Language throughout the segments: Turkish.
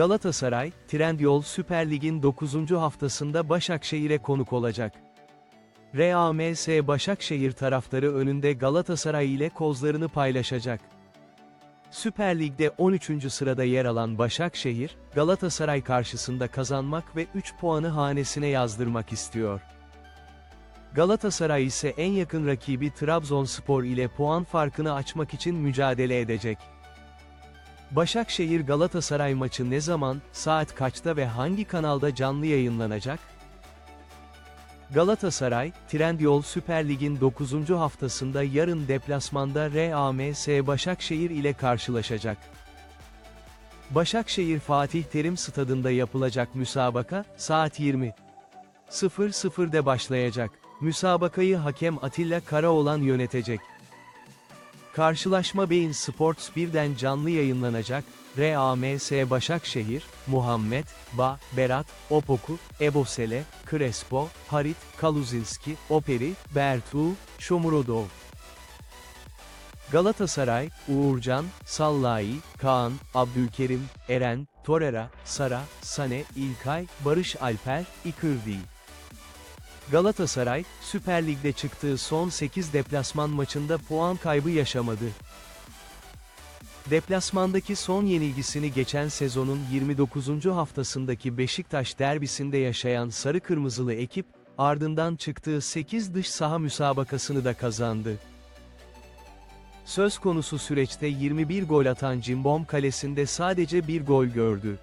Galatasaray, Trendyol Süper Lig'in 9. haftasında Başakşehir'e konuk olacak. RAMS Başakşehir taraftarı önünde Galatasaray ile kozlarını paylaşacak. Süper Lig'de 13. sırada yer alan Başakşehir, Galatasaray karşısında kazanmak ve 3 puanı hanesine yazdırmak istiyor. Galatasaray ise en yakın rakibi Trabzonspor ile puan farkını açmak için mücadele edecek. Başakşehir Galatasaray maçı ne zaman, saat kaçta ve hangi kanalda canlı yayınlanacak? Galatasaray, Trendyol Süper Lig'in 9. haftasında yarın deplasmanda RAMS Başakşehir ile karşılaşacak. Başakşehir Fatih Terim Stadında yapılacak müsabaka, saat 20.00'de başlayacak. Müsabakayı hakem Atilla Karaoğlan yönetecek. Karşılaşma Beyin Sports 1'den canlı yayınlanacak, RAMS Başakşehir, Muhammed, Ba, Berat, Opoku, Ebosele, Crespo, Harit, Kaluzinski, Operi, Bertu, Shomurodov. Galatasaray, Uğurcan, Sallai, Kaan, Abdülkerim, Eren, Torreira, Sara, Sane, İlkay, Barış Alper, İkırdi. Galatasaray, Süper Lig'de çıktığı son 8 deplasman maçında puan kaybı yaşamadı. Deplasmandaki son yenilgisini geçen sezonun 29. haftasındaki Beşiktaş derbisinde yaşayan sarı kırmızılı ekip, ardından çıktığı 8 dış saha müsabakasını da kazandı. Söz konusu süreçte 21 gol atan Cimbom kalesinde sadece bir gol gördü.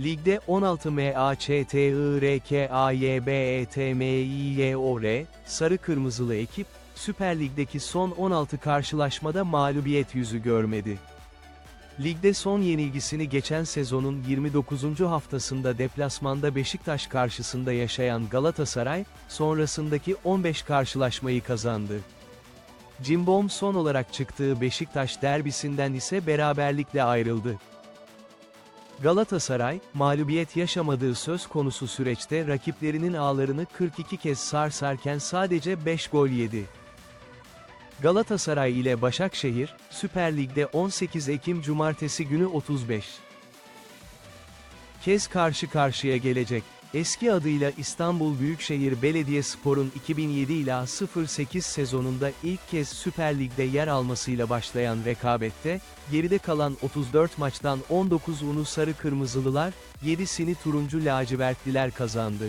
Ligde 16 MAÇTIRKAYBETMİYOR, sarı kırmızılı ekip, Süper Lig'deki son 16 karşılaşmada mağlubiyet yüzü görmedi. Ligde son yenilgisini geçen sezonun 29. haftasında deplasmanda Beşiktaş karşısında yaşayan Galatasaray, sonrasındaki 15 karşılaşmayı kazandı. Cimbom son olarak çıktığı Beşiktaş derbisinden ise beraberlikle ayrıldı. Galatasaray, mağlubiyet yaşamadığı söz konusu süreçte rakiplerinin ağlarını 42 kez sarsarken sadece 5 gol yedi. Galatasaray ile Başakşehir, Süper Lig'de 18 Ekim Cumartesi günü 35 kez karşı karşıya gelecek. Eski adıyla İstanbul Büyükşehir Belediyespor'un 2007 ila 08 sezonunda ilk kez Süper Lig'de yer almasıyla başlayan rekabette, geride kalan 34 maçtan 19'unu sarı kırmızılılar, 7'sini turuncu lacivertliler kazandı.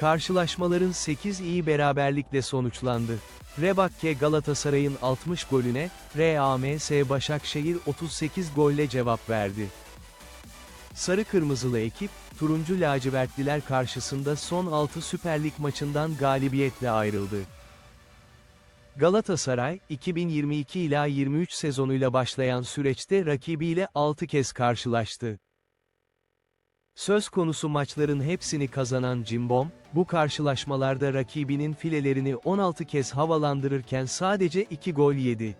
Karşılaşmaların 8 iyi beraberlikle sonuçlandı. Rebakke Galatasaray'ın 60 golüne, RAMS Başakşehir 38 golle cevap verdi. Sarı kırmızılı ekip, turuncu lacivertliler karşısında son 6 Süper Lig maçından galibiyetle ayrıldı. Galatasaray, 2022 ila 23 sezonuyla başlayan süreçte rakibiyle 6 kez karşılaştı. Söz konusu maçların hepsini kazanan Cimbom, bu karşılaşmalarda rakibinin filelerini 16 kez havalandırırken sadece 2 gol yedi.